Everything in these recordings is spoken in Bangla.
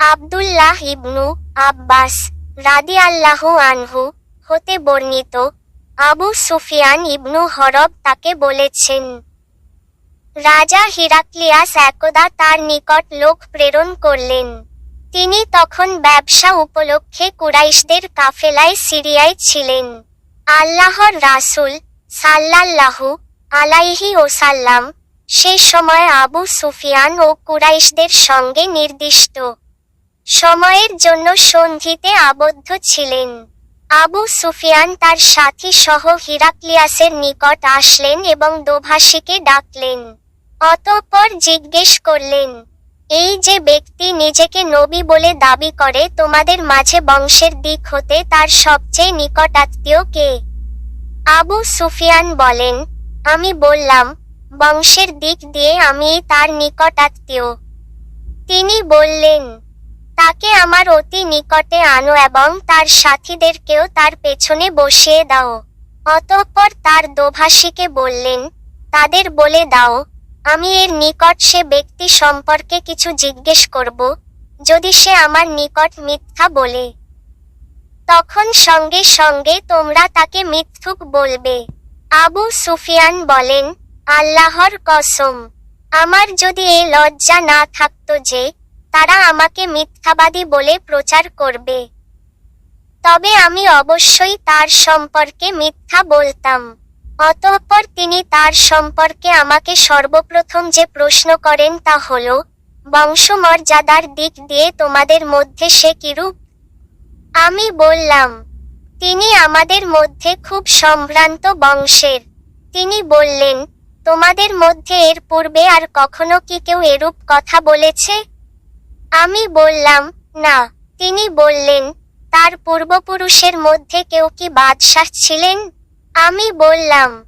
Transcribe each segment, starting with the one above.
আব্দুল্লাহ ইবনু আব্বাস রাদি আল্লাহ আনহু হতে বর্ণিত, আবু সুফিয়ান ইবনু হরব তাকে বলেছেন, রাজা হিরাক্লিয়াস একদা তার নিকট লোক প্রেরণ করলেন। তিনি তখন ব্যবসা উপলক্ষে কুরাইশদের কাফেলায় সিরিয়ায় ছিলেন। আল্লাহর রাসূল সাল্লাল্লাহু আলাইহি ওসাল্লাম সে সময় আবু সুফিয়ান ও কুরাইশদের সঙ্গে নির্দিষ্ট সময়ের জন্য সন্ধিতে আবদ্ধ ছিলেন। আবু সুফিয়ান তার সাথী সহ হিরাক্লিয়াসের নিকট আসলেন এবং দোভাষীকে ডাকলেন। অতঃপর জিজ্ঞেস করলেন, এই যে ব্যক্তি নিজেকে নবী বলে দাবি করে, তোমাদের মাঝে বংশের দিক হতে তার সবচেয়ে নিকটাত্মীয় কে? আবু সুফিয়ান বলেন, আমি বললাম, বংশের দিক দিয়ে আমি তার নিকটাত্মীয় তিনি বললেন তাকে আমার অতি নিকটে আনো এবং তার সাথীদেরকেও তার পেছনে বসিয়ে দাও। অতঃপর তার দোভাষীকে বললেন, তাদের বলে দাও, আমি এর নিকট সে ব্যক্তি সম্পর্কে কিছু জিজ্ঞেস করব, যদি সে আমার নিকট মিথ্যা বলে। তখন সঙ্গে সঙ্গে তোমরা তাকে মিথ্যুক বলবে। আবু সুফিয়ান বলেন, আল্লাহর কসম, আমার যদি এ লজ্জা না থাকতো যে তারা আমাকে মিথ্যাবাদী বলে প্রচার করবে। তবে আমি অবশ্যই তার সম্পর্কে মিথ্যা বলতাম। অতঃপর তিনি তার সম্পর্কে আমাকে সর্বপ্রথম যে প্রশ্ন করেন তা হল, বংশমর্যাদার দিক দিয়ে তোমাদের মধ্যে সে কিরূপ? আমি বললাম, তিনি আমাদের মধ্যে খুব সম্ভ্রান্ত বংশের। তিনি বললেন, তোমাদের মধ্যে এর পূর্বে আর কখনো কি কেউ এরূপ কথা বলেছে আমি বললাম, না। তিনি বললেন, তার পূর্বপুরুষের মধ্যে কেউ কি বাদশাহ ছিলেন? আমি বললাম,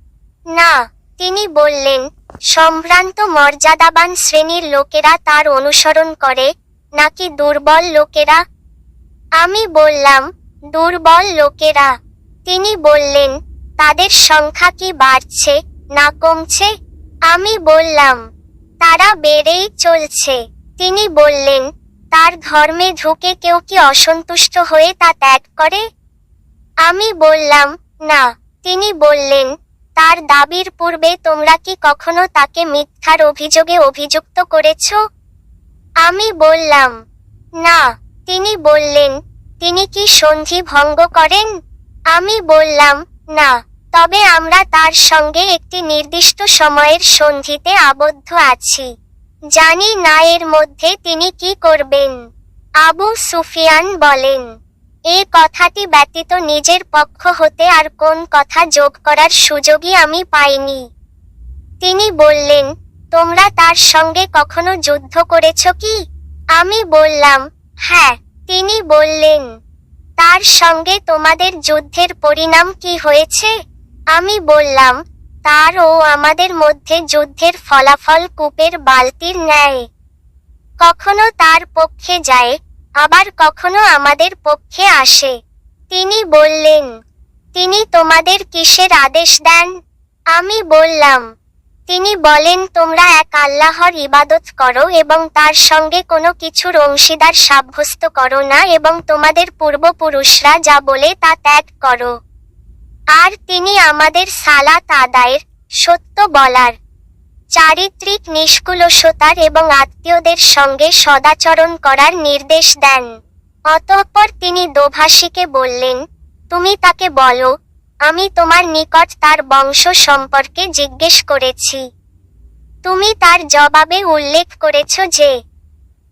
না। তিনি বললেন, সম্ভ্রান্ত মর্যাদাবান শ্রেণির লোকেরা তার অনুসরণ করে, নাকি দুর্বল লোকেরা? আমি বললাম, দুর্বল লোকেরা। তিনি বললেন, তাদের সংখ্যা কি বাড়ছে না কমছে? আমি বললাম, তারা বেড়েই চলছে। তিনি বললেন, তার ধর্মে ঢুকে কেউ কি অসন্তুষ্ট হয়ে তা ত্যাগ করে? আমি বললাম, না। তিনি বললেন, তার দাবির পূর্বে তোমরা কি কখনো তাকে মিথ্যার অভিযোগে অভিযুক্ত করেছ? আমি বললাম, না। তিনি বললেন, তিনি কি সন্ধি ভঙ্গ করেন? আমি বললাম, না। তবে আমরা তার সঙ্গে একটি নির্দিষ্ট সময়ের সন্ধিতে আবদ্ধ আছি। জানি না এর মধ্যে তিনি কি করবেন। আবু সুফিয়ান বলেন, এ কথাটি ব্যতীত নিজের পক্ষ হতে আর কোন কথা যোগ করার সুযোগই আমি পাইনি। তিনি বললেন, তোমরা তার সঙ্গে কখনো যুদ্ধ করেছ কি? আমি বললাম হ্যাঁ। তিনি বললেন, তার সঙ্গে তোমাদের যুদ্ধের পরিণাম কি হয়েছে? আমি বললাম তার ও আমাদের মধ্যে যুদ্ধের ফলাফল কূপের বালতির ন্যায়। কখনো তার পক্ষে যায়, আবার কখনো আমাদের পক্ষে আসে। তিনি বললেন, তিনি তোমাদের কিসের আদেশ দেন? আমি বললাম, তিনি বলেন, তোমরা এক আল্লাহর ইবাদত করো এবং তার সঙ্গে কোনো কিছুর অংশীদার সাব্যস্ত করো না এবং তোমাদের পূর্বপুরুষরা যা বলে তা ত্যাগ করো। আর তিনি আমাদের সালাত আদায়ের সত্য বলার, চারিত্রিক নিষ্কুলসতার এবং আত্মীয়দের সঙ্গে সদাচরণ করার নির্দেশ দেন। অতঃপর তিনি দোভাষীকে বললেন, তুমি তাকে বলো, আমি তোমার নিকট তার বংশ সম্পর্কে জিজ্ঞেস করেছি। তুমি তার জবাবে উল্লেখ করেছ যে,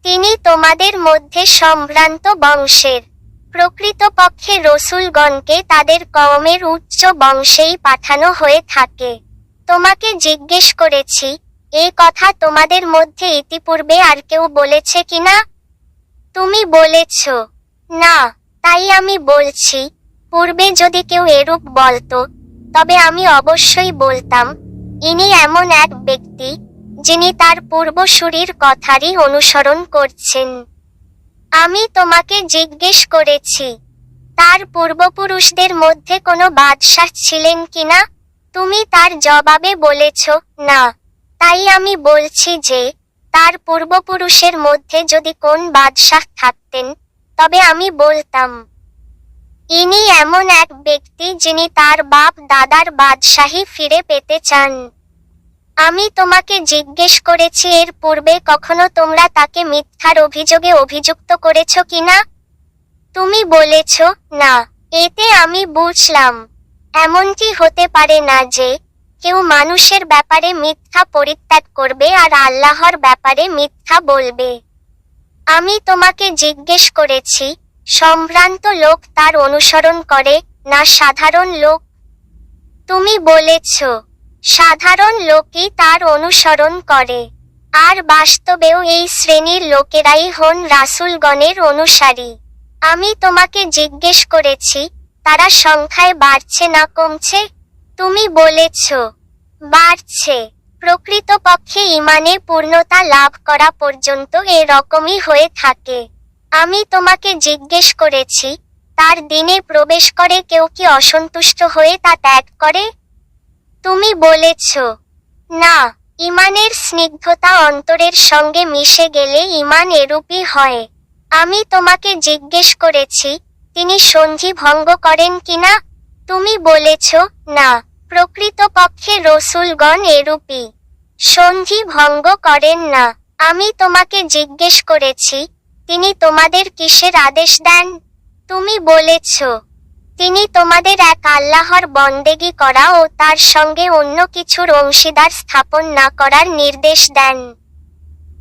তিনি তোমাদের মধ্যে সম্ভ্রান্ত বংশের। প্রকৃতপক্ষে রসুলগণকে তাদের কওমের উচ্চ বংশেই পাঠানো হয়ে থাকে। তোমাকে জিজ্ঞেস করেছি এ কথা তোমাদের মধ্যে ইতিপূর্বে আর কেউ বলেছে কিনা? তুমি বলেছ, না, তাই আমি বলছি, পূর্বে যদি কেউ এরূপ বলতো, তবে আমি অবশ্যই বলতাম, ইনি এমন এক ব্যক্তি, যিনি তার পূর্বসূরির কথারই অনুসরণ করছেন। আমি তোমাকে জিজ্ঞেস করেছি, তার পূর্বপুরুষদের মধ্যে কোনো বাদশাহ ছিলেন কিনা? তুমি তার জবাবে বলেছ, না। তাই আমি বলছি যে, তার পূর্বপুরুষের মধ্যে যদি কোন বাদশাহ থাকতেন, তবে আমি বলতাম। ইনি এমন এক ব্যক্তি যিনি তার বাপ দাদার বাদশাহী ফিরে পেতে চান। আমি তোমাকে জিজ্ঞেস করেছি এর পূর্বে কখনো তোমরা তাকে মিথ্যার অভিযোগে অভিযুক্ত করেছ কিনা? তুমি বলেছ, না, এতে আমি বুঝলাম। এমনটি হতে পারে না যে, কেউ মানুষের ব্যাপারে মিথ্যা পরিত্যাগ করবে আর আল্লাহর ব্যাপারে মিথ্যা বলবে। আমি তোমাকে জিজ্ঞেস করেছি, সম্ভ্রান্ত লোক তার অনুসরণ করে না সাধারণ লোক? তুমি বলেছ সাধারণ লোকই তার অনুসরণ করে। আর বাস্তবেও এই শ্রেণির লোকেরাই হন রাসুলগণের অনুসারী। আমি তোমাকে জিজ্ঞেস করেছি, তারা সংখ্যায় বাড়ছে না কমছে? তুমি বলেছ, বাড়ছে। প্রকৃতপক্ষে ইমানে পূর্ণতা লাভ করা পর্যন্ত এরকমই হয়ে থাকে। আমি তোমাকে জিজ্ঞেস করেছি, তার দিনে প্রবেশ করে কেউ কি অসন্তুষ্ট হয়ে তা ত্যাগ করে? তুমি বলেছ। না, ইমানের স্নিগ্ধতা অন্তরের সঙ্গে মিশে গেলে ইমান এরূপই হয়। আমি তোমাকে জিজ্ঞেস করেছি, তিনি সন্ধি ভঙ্গ করেন কিনা? তুমি বলেছ, না, প্রকৃতপক্ষে রসুলগণ এরূপী সন্ধি ভঙ্গ করেন না, আমি তোমাকে জিজ্ঞেস করেছি, তিনি তোমাদের কিসের আদেশ দেন? তুমি বলেছ তিনি তোমাদের এক আল্লাহর বন্দেগি করা ও তার সঙ্গে অন্য কিছুর অংশীদার স্থাপন না করার নির্দেশ দেন।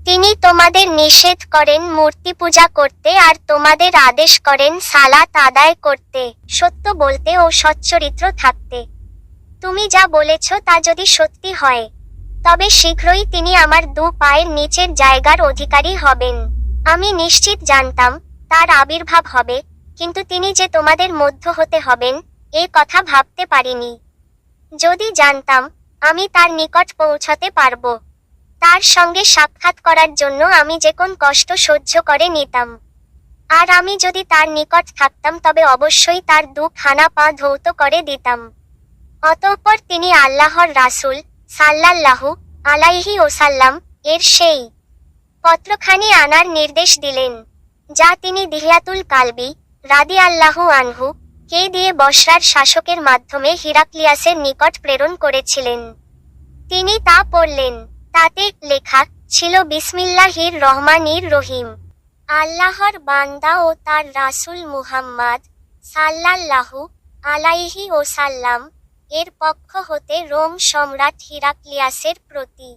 তিনি তোমাদের নিষেধ করেন মূর্তি পূজা করতে আর তোমাদের আদেশ করেন সালাত আদায় করতে, সত্য বলতে ও সচ্চরিত্র থাকতে। তুমি যা বলেছ তা যদি সত্যি হয়, তবে শীঘ্রই তিনি আমার দু পায়ের নিচের জায়গার অধিকারী হবেন। আমি নিশ্চিত জানতাম, তার আবির্ভাব হবে কিন্তু তিনি যে তোমাদের মধ্য হতে হবেন, এ কথা ভাবতে পারিনি। যদি জানতাম, আমি তার নিকট পৌঁছতে পারব। তার সঙ্গে সাক্ষাৎ করার জন্য আমি যে কোন কষ্ট সহ্য করে নিতাম। আর আমি যদি তার নিকট থাকতাম, তবে অবশ্যই তার দু খানা পা ধৌত করে দিতাম। অতঃপর তিনি আল্লাহর রাসূল সাল্লাল্লাহু আলাইহি ওসাল্লাম এর সেই পত্রখানি আনার নির্দেশ দিলেন, যা তিনি দিহিয়াতুল কালবি রাদি আল্লাহু আনহু, কে দিয়ে বসরার শাসকের মাধ্যমে হিরাক্লিয়াসের নিকট প্রেরণ করেছিলেন? তিনি তা পড়লেন, তাতে লেখা ছিল বিসমিল্লাহির রহমানির রহিম। আল্লাহর বান্দা ও তার রাসূল মুহাম্মদ সাল্লাল্লাহু আলাইহি ওসাল্লাম এর পক্ষ হতে রোম সম্রাট হিরাক্লিয়াসের প্রতি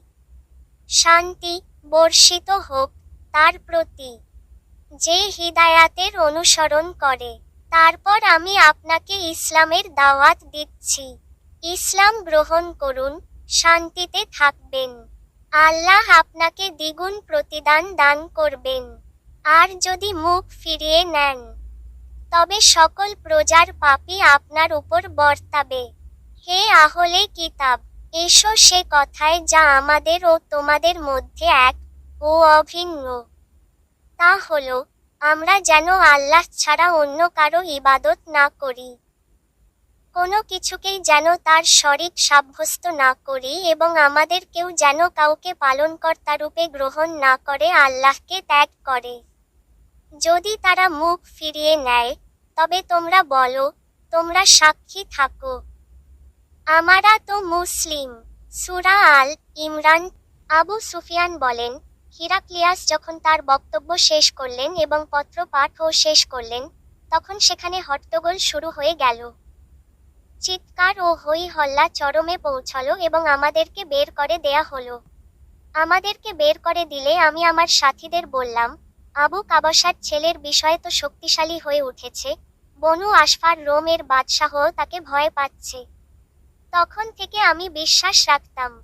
শান্তি বর্ষিত হোক তার প্রতি। যে হিদায়াতের অনুসরণ করে। তারপর আমি আপনাকে ইসলামের দাওয়াত দিচ্ছি। ইসলাম গ্রহণ করুন, শান্তিতে থাকবেন। আল্লাহ আপনাকে দ্বিগুণ প্রতিদান দান করবেন। আর যদি মুখ ফিরিয়ে নেন, তবে সকল প্রজার পাপই আপনার উপর বর্তাবে। হে আহলে কিতাব, এসো সে কথায় যা আমাদের ও তোমাদের মধ্যে এক ও অভিন্ন। তা হলো, আমরা যেন আল্লাহ ছাড়া অন্য কারও ইবাদত না করি। কোনো কিছুকেই যেন তার শরিক সাব্যস্ত না করি এবং আমাদের কেউ যেন কাউকে পালনকর্তা রূপে গ্রহণ না করে আল্লাহকে ত্যাগ করে। যদি তারা মুখ ফিরিয়ে নেয়, তবে তোমরা বলো, তোমরা সাক্ষী থাকো। আমারা তো মুসলিম। সুরা আল ইমরান আবু সুফিয়ান বলেন হিরাক্লিয়াস যখন তার বক্তব্য শেষ করলেন এবং পত্র পাঠও শেষ করলেন, তখন সেখানে হট্টগোল শুরু হয়ে গেল। চিৎকার ও হই হল্লা চরমে পৌঁছলো এবং আমাদেরকে বের করে দেয়া হলো। আমাদেরকে বের করে দিলে আমি আমার সাথীদের বললাম, আবু কাবাসার ছেলের বিষয় তো শক্তিশালী হয়ে উঠেছে, বনু আশফার রোমের বাদশাহ তাকে ভয় পাচ্ছে। তখন থেকে আমি বিশ্বাস রাখতাম।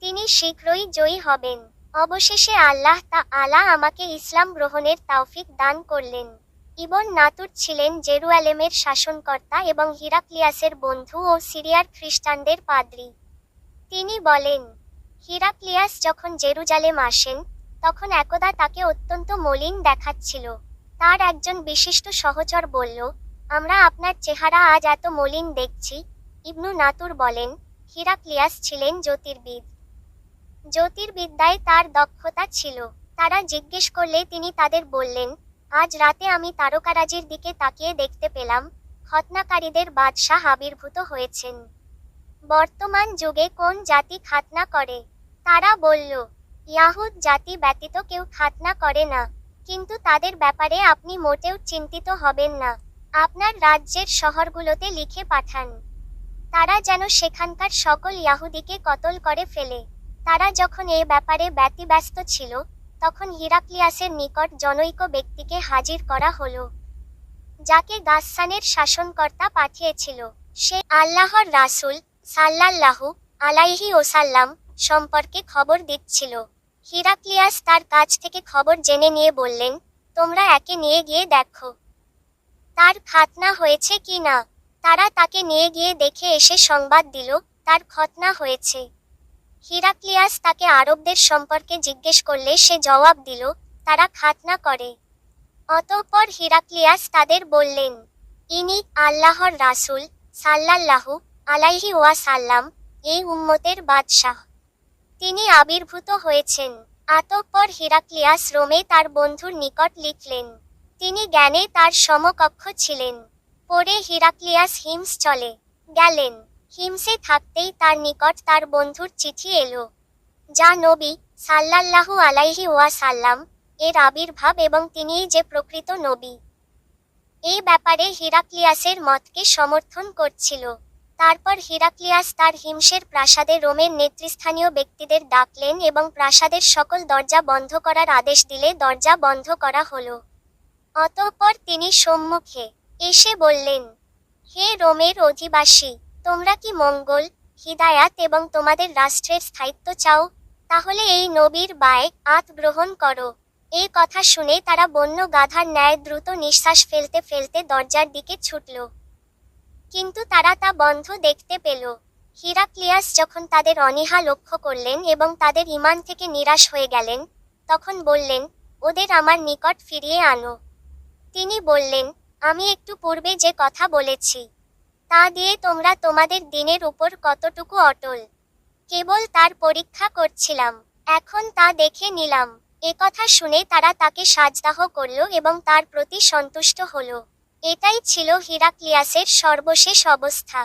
তিনি শীঘ্রই জয়ী হবেন। অবশেষে আল্লাহ তা আলা আমাকে ইসলাম গ্রহণের তাওফিক দান করলেন। ইবন নাতুর ছিলেন জেরুয়ালেমের শাসনকর্তা এবং হিরাক্লিয়াসের বন্ধু ও সিরিয়ার খ্রিস্টানদের পাদ্রী। তিনি বলেন, হিরাক্লিয়াস যখন জেরুজালেম আসেন, তখন একদা তাকে অত্যন্ত মলিন দেখাচ্ছিল। তার একজন বিশিষ্ট সহচর বলল, আমরা আপনার চেহারা আজ এত মলিন দেখছি। ইবনু নাতুর বলেন, হিরাক্লিয়াস ছিলেন জ্যোতির্বিদ। জ্যোতির্বিদ্যায় তার দক্ষতা ছিল। তারা জিজ্ঞেস করলে তিনি তাদের বললেন, আজ রাতে আমি তারকারাজির দিকে তাকিয়ে দেখতে পেলাম খতনাকারীদের বাদশাহ আবির্ভূত হয়েছেন। বর্তমান যুগে কোন জাতি খাতনা করে? তারা বলল, ইয়াহুদ জাতি ব্যতীত কেউ খাতনা করে না, কিন্তু তাদের ব্যাপারে আপনি মোটেও চিন্তিত হবেন না। আপনার রাজ্যের শহরগুলোতে লিখে পাঠান। তারা যেন সেখানকার সকল ইয়াহুদিকে কতল করে ফেলে। তারা যখন এ ব্যাপারে ব্যতিব্যস্ত ছিল, তখন হিরাক্লিয়াসের নিকট জনৈক ব্যক্তিকে হাজির করা হলো, যাকে গাসসানের শাসনকর্তা পাঠিয়েছিল। সে আল্লাহর রাসূল সাল্লাল্লাহু আলাইহি ওসাল্লাম সম্পর্কে খবর দিচ্ছিল। হিরাক্লিয়াস তার কাছ থেকে খবর জেনে নিয়ে বললেন, তোমরা একে নিয়ে গিয়ে দেখো, তার খাতনা হয়েছে কি না? তারা তাকে নিয়ে গিয়ে দেখে এসে সংবাদ দিল, তার খতনা হয়েছে। হিরাক্লিয়াস তাকে আরবদের সম্পর্কে জিজ্ঞেস করলে সে জবাব দিল, তারা খাতনা করে। অতঃপর হিরাক্লিয়াস তাদের বললেন, ইনি আল্লাহর রাসূল, সাল্লাল্লাহু আলাইহি ওয়াসাল্লাম, এই উম্মতের বাদশাহ। তিনি আবির্ভূত হয়েছেন। আতঃপর হিরাক্লিয়াস রোমে তার বন্ধুর নিকট লিখলেন, তিনি জ্ঞানে তার সমকক্ষ ছিলেন। পরে হিরাক্লিয়াস হিমস চলে গেলেন। হিমসে থাকতেই তার নিকট তার বন্ধুর চিঠি এলো। যা নবী সাল্লাল্লাহু আলাইহি ওয়াসাল্লাম এর আবির্ভাব এবং তিনিই যে প্রকৃত নবী। এই ব্যাপারে হিরাক্লিয়াসের মতকে সমর্থন করছিল। তারপর হিরাক্লিয়াস তার হিমসের প্রাসাদে রোমের নেতৃস্থানীয় ব্যক্তিদের ডাকলেন এবং প্রাসাদের সকল দরজা বন্ধ করার আদেশ দিলে দরজা বন্ধ করা হলো। অতঃপর তিনি সম্মুখে এসে বললেন, হে রোমের অধিবাসী তোমরা কি মঙ্গল, হিদায়াত এবং তোমাদের রাষ্ট্রের স্থায়িত্ব চাও? তাহলে এই নবীর বায় আত গ্রহণ করো। এই কথা শুনে তারা বন্য গাধার ন্যায় দ্রুত নিঃশ্বাস ফেলতে ফেলতে দরজার দিকে ছুটল। কিন্তু তারা তা বন্ধ দেখতে পেল। হিরাক্লিয়াস যখন তাদের অনীহা লক্ষ্য করলেন এবং তাদের ইমান থেকে নিরাশ হয়ে গেলেন, তখন বললেন, ওদের আমার নিকট ফিরিয়ে আনো। তিনি বললেন, আমি একটু পূর্বে যে কথা বলেছি তা দিয়ে তোমরা তোমাদের দিনের উপর কতটুকু অটল। কেবল তার পরীক্ষা করছিলাম, এখন তা দেখে নিলাম। একথা শুনে তারা তাকে সাজদাহ করল এবং তার প্রতি সন্তুষ্ট হল। এটাই ছিল হিরাক্লিয়াসের সর্বশেষ অবস্থা।